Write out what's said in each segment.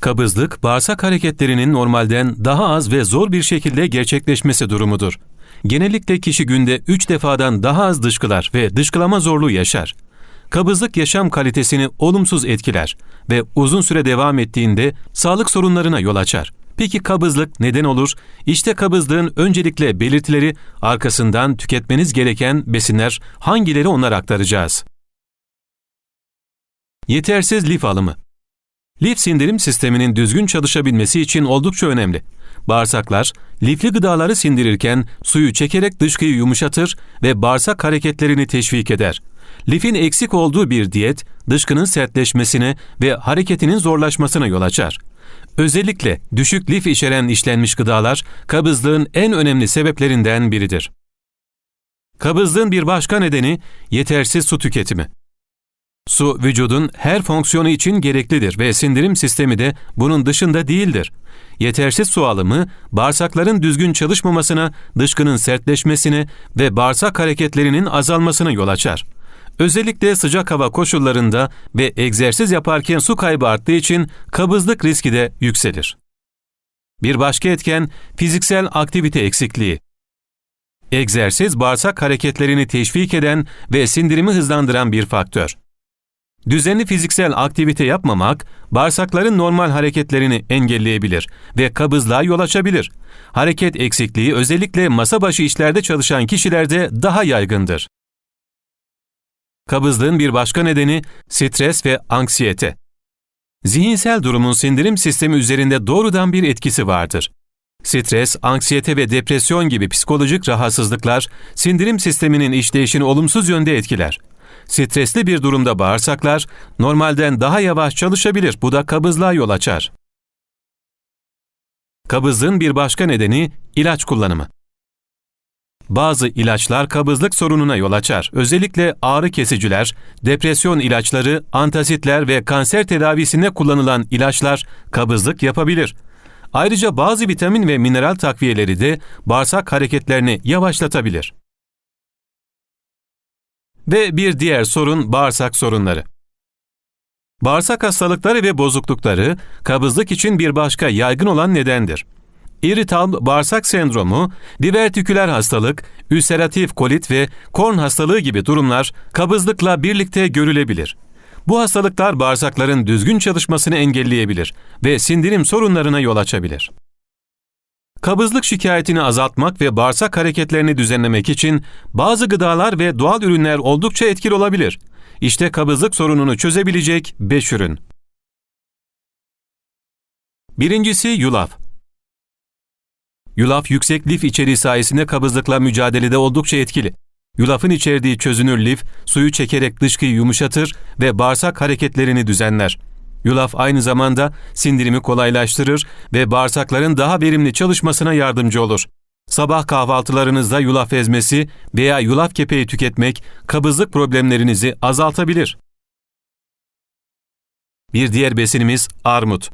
Kabızlık, bağırsak hareketlerinin normalden daha az ve zor bir şekilde gerçekleşmesi durumudur. Genellikle kişi günde 3 defadan daha az dışkılar ve dışkılama zorluğu yaşar. Kabızlık yaşam kalitesini olumsuz etkiler ve uzun süre devam ettiğinde sağlık sorunlarına yol açar. Peki kabızlık neden olur? İşte kabızlığın öncelikle belirtileri, arkasından tüketmeniz gereken besinler hangileri onlara aktaracağız. Yetersiz lif alımı Lif sindirim sisteminin düzgün çalışabilmesi için oldukça önemli. Bağırsaklar, lifli gıdaları sindirirken suyu çekerek dışkıyı yumuşatır ve bağırsak hareketlerini teşvik eder. Lifin eksik olduğu bir diyet, dışkının sertleşmesine ve hareketinin zorlaşmasına yol açar. Özellikle düşük lif içeren işlenmiş gıdalar kabızlığın en önemli sebeplerinden biridir. Kabızlığın bir başka nedeni yetersiz su tüketimi. Su vücudun her fonksiyonu için gereklidir ve sindirim sistemi de bunun dışında değildir. Yetersiz su alımı bağırsakların düzgün çalışmamasına, dışkının sertleşmesine ve bağırsak hareketlerinin azalmasına yol açar. Özellikle sıcak hava koşullarında ve egzersiz yaparken su kaybı arttığı için kabızlık riski de yükselir. Bir başka etken fiziksel aktivite eksikliği. Egzersiz bağırsak hareketlerini teşvik eden ve sindirimi hızlandıran bir faktör. Düzenli fiziksel aktivite yapmamak, bağırsakların normal hareketlerini engelleyebilir ve kabızlığa yol açabilir. Hareket eksikliği özellikle masa başı işlerde çalışan kişilerde daha yaygındır. Kabızlığın bir başka nedeni stres ve anksiyete. Zihinsel durumun sindirim sistemi üzerinde doğrudan bir etkisi vardır. Stres, anksiyete ve depresyon gibi psikolojik rahatsızlıklar sindirim sisteminin işleyişini olumsuz yönde etkiler. Stresli bir durumda bağırsaklar normalden daha yavaş çalışabilir. Bu da kabızlığa yol açar. Kabızlığın bir başka nedeni ilaç kullanımı. Bazı ilaçlar kabızlık sorununa yol açar. Özellikle ağrı kesiciler, depresyon ilaçları, antasitler ve kanser tedavisinde kullanılan ilaçlar kabızlık yapabilir. Ayrıca bazı vitamin ve mineral takviyeleri de bağırsak hareketlerini yavaşlatabilir. Ve bir diğer sorun bağırsak sorunları. Bağırsak hastalıkları ve bozuklukları kabızlık için bir başka yaygın olan nedendir. İrital bağırsak sendromu, divertiküler hastalık, ülseratif kolit ve korn hastalığı gibi durumlar kabızlıkla birlikte görülebilir. Bu hastalıklar bağırsakların düzgün çalışmasını engelleyebilir ve sindirim sorunlarına yol açabilir. Kabızlık şikayetini azaltmak ve bağırsak hareketlerini düzenlemek için bazı gıdalar ve doğal ürünler oldukça etkili olabilir. İşte kabızlık sorununu çözebilecek 5 ürün. Birincisi yulaf. Yulaf yüksek lif içeriği sayesinde kabızlıkla mücadelede oldukça etkili. Yulafın içerdiği çözünür lif, suyu çekerek dışkıyı yumuşatır ve bağırsak hareketlerini düzenler. Yulaf aynı zamanda sindirimi kolaylaştırır ve bağırsakların daha verimli çalışmasına yardımcı olur. Sabah kahvaltılarınızda yulaf ezmesi veya yulaf kepeği tüketmek kabızlık problemlerinizi azaltabilir. Bir diğer besinimiz armut.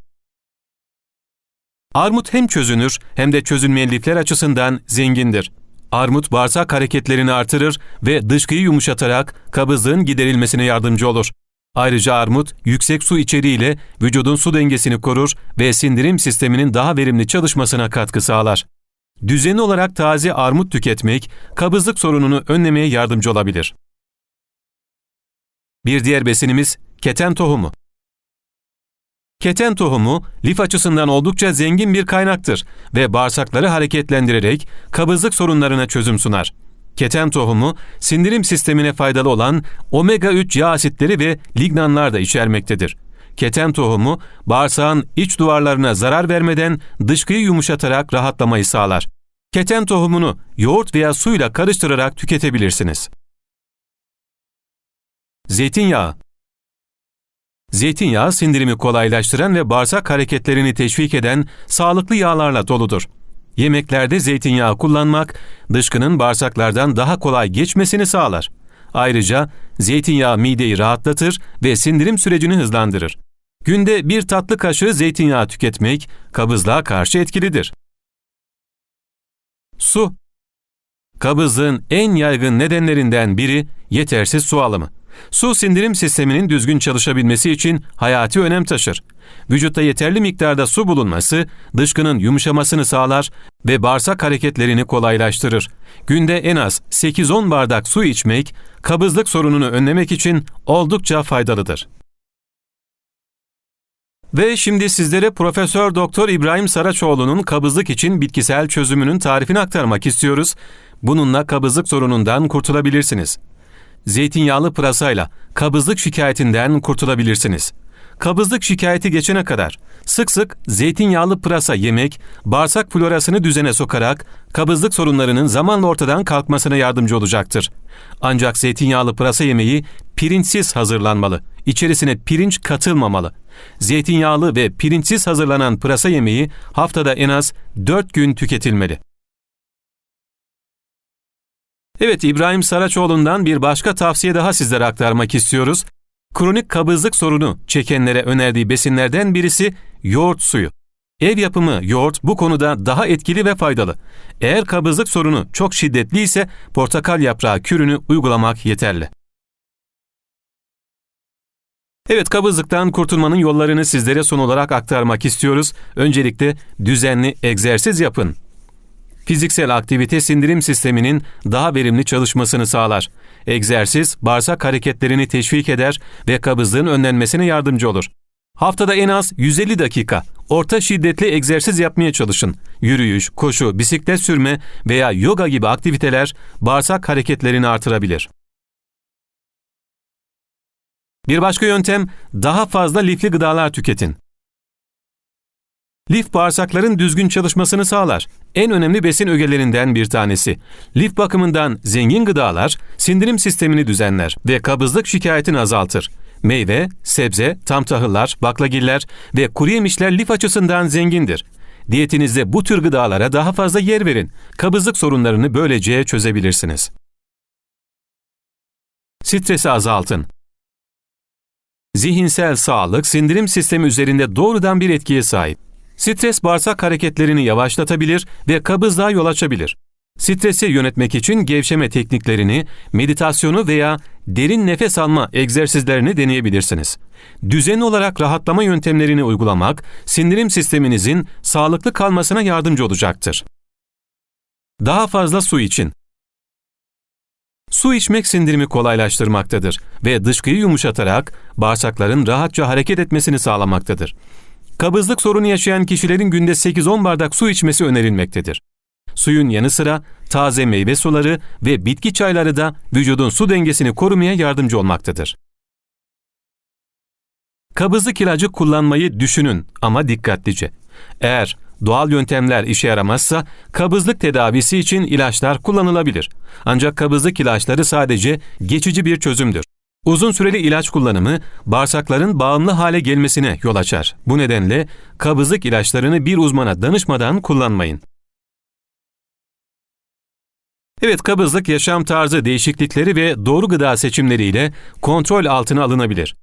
Armut hem çözünür hem de çözünmeyen lifler açısından zengindir. Armut bağırsak hareketlerini artırır ve dışkıyı yumuşatarak kabızlığın giderilmesine yardımcı olur. Ayrıca armut yüksek su içeriğiyle vücudun su dengesini korur ve sindirim sisteminin daha verimli çalışmasına katkı sağlar. Düzenli olarak taze armut tüketmek kabızlık sorununu önlemeye yardımcı olabilir. Bir diğer besinimiz keten tohumu. Keten tohumu lif açısından oldukça zengin bir kaynaktır ve bağırsakları hareketlendirerek kabızlık sorunlarına çözüm sunar. Keten tohumu sindirim sistemine faydalı olan omega 3 yağ asitleri ve lignanlar da içermektedir. Keten tohumu bağırsağın iç duvarlarına zarar vermeden dışkıyı yumuşatarak rahatlamayı sağlar. Keten tohumunu yoğurt veya suyla karıştırarak tüketebilirsiniz. Zeytinyağı Zeytinyağı sindirimi kolaylaştıran ve bağırsak hareketlerini teşvik eden sağlıklı yağlarla doludur. Yemeklerde zeytinyağı kullanmak dışkının bağırsaklardan daha kolay geçmesini sağlar. Ayrıca zeytinyağı mideyi rahatlatır ve sindirim sürecini hızlandırır. Günde bir tatlı kaşığı zeytinyağı tüketmek kabızlığa karşı etkilidir. Su Kabızlığın en yaygın nedenlerinden biri yetersiz su alımı. Su sindirim sisteminin düzgün çalışabilmesi için hayati önem taşır. Vücutta yeterli miktarda su bulunması dışkının yumuşamasını sağlar ve bağırsak hareketlerini kolaylaştırır. Günde en az 8-10 bardak su içmek kabızlık sorununu önlemek için oldukça faydalıdır. Ve şimdi sizlere Profesör Doktor İbrahim Saraçoğlu'nun kabızlık için bitkisel çözümünün tarifini aktarmak istiyoruz. Bununla kabızlık sorunundan kurtulabilirsiniz. Zeytinyağlı pırasayla kabızlık şikayetinden kurtulabilirsiniz. Kabızlık şikayeti geçene kadar sık sık zeytinyağlı pırasa yemek, bağırsak florasını düzene sokarak kabızlık sorunlarının zamanla ortadan kalkmasına yardımcı olacaktır. Ancak zeytinyağlı pırasa yemeği pirinçsiz hazırlanmalı. İçerisine pirinç katılmamalı. Zeytinyağlı ve pirinçsiz hazırlanan pırasa yemeği haftada en az 4 gün tüketilmeli. Evet İbrahim Saraçoğlu'ndan bir başka tavsiye daha sizlere aktarmak istiyoruz. Kronik kabızlık sorunu çekenlere önerdiği besinlerden birisi yoğurt suyu. Ev yapımı yoğurt bu konuda daha etkili ve faydalı. Eğer kabızlık sorunu çok şiddetli ise portakal yaprağı kürünü uygulamak yeterli. Evet kabızlıktan kurtulmanın yollarını sizlere son olarak aktarmak istiyoruz. Öncelikle düzenli egzersiz yapın. Fiziksel aktivite sindirim sisteminin daha verimli çalışmasını sağlar. Egzersiz, bağırsak hareketlerini teşvik eder ve kabızlığın önlenmesine yardımcı olur. Haftada en az 150 dakika orta şiddetli egzersiz yapmaya çalışın. Yürüyüş, koşu, bisiklet sürme veya yoga gibi aktiviteler bağırsak hareketlerini artırabilir. Bir başka yöntem daha fazla lifli gıdalar tüketin. Lif bağırsakların düzgün çalışmasını sağlar. En önemli besin ögelerinden bir tanesi. Lif bakımından zengin gıdalar sindirim sistemini düzenler ve kabızlık şikayetini azaltır. Meyve, sebze, tam tahıllar, baklagiller ve kuru yemişler lif açısından zengindir. Diyetinizde bu tür gıdalara daha fazla yer verin. Kabızlık sorunlarını böylece çözebilirsiniz. Stresi azaltın. Zihinsel sağlık sindirim sistemi üzerinde doğrudan bir etkiye sahip. Stres bağırsak hareketlerini yavaşlatabilir ve kabızlığa yol açabilir. Stresi yönetmek için gevşeme tekniklerini, meditasyonu veya derin nefes alma egzersizlerini deneyebilirsiniz. Düzenli olarak rahatlama yöntemlerini uygulamak, sindirim sisteminizin sağlıklı kalmasına yardımcı olacaktır. Daha fazla su için. Su içmek sindirimi kolaylaştırmaktadır ve dışkıyı yumuşatarak bağırsakların rahatça hareket etmesini sağlamaktadır. Kabızlık sorunu yaşayan kişilerin günde 8-10 bardak su içmesi önerilmektedir. Suyun yanı sıra taze meyve suları ve bitki çayları da vücudun su dengesini korumaya yardımcı olmaktadır. Kabızlık ilacı kullanmayı düşünün ama dikkatlice. Eğer doğal yöntemler işe yaramazsa kabızlık tedavisi için ilaçlar kullanılabilir. Ancak kabızlık ilaçları sadece geçici bir çözümdür. Uzun süreli ilaç kullanımı bağırsakların bağımlı hale gelmesine yol açar. Bu nedenle kabızlık ilaçlarını bir uzmana danışmadan kullanmayın. Evet kabızlık yaşam tarzı değişiklikleri ve doğru gıda seçimleriyle kontrol altına alınabilir.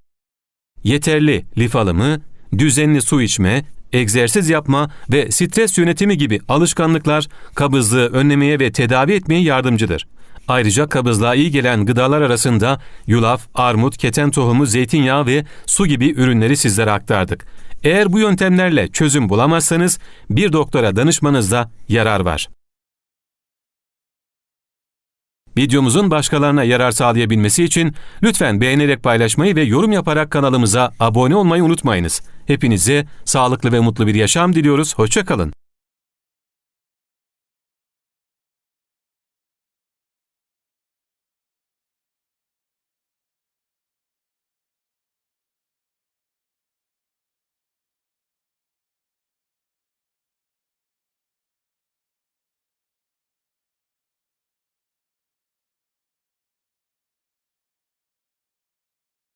Yeterli lif alımı, düzenli su içme, egzersiz yapma ve stres yönetimi gibi alışkanlıklar kabızlığı önlemeye ve tedavi etmeye yardımcıdır. Ayrıca kabızlığa iyi gelen gıdalar arasında yulaf, armut, keten tohumu, zeytinyağı ve su gibi ürünleri sizlere aktardık. Eğer bu yöntemlerle çözüm bulamazsanız bir doktora danışmanızda yarar var. Videomuzun başkalarına yarar sağlayabilmesi için lütfen beğenerek paylaşmayı ve yorum yaparak kanalımıza abone olmayı unutmayınız. Hepinize sağlıklı ve mutlu bir yaşam diliyoruz. Hoşçakalın.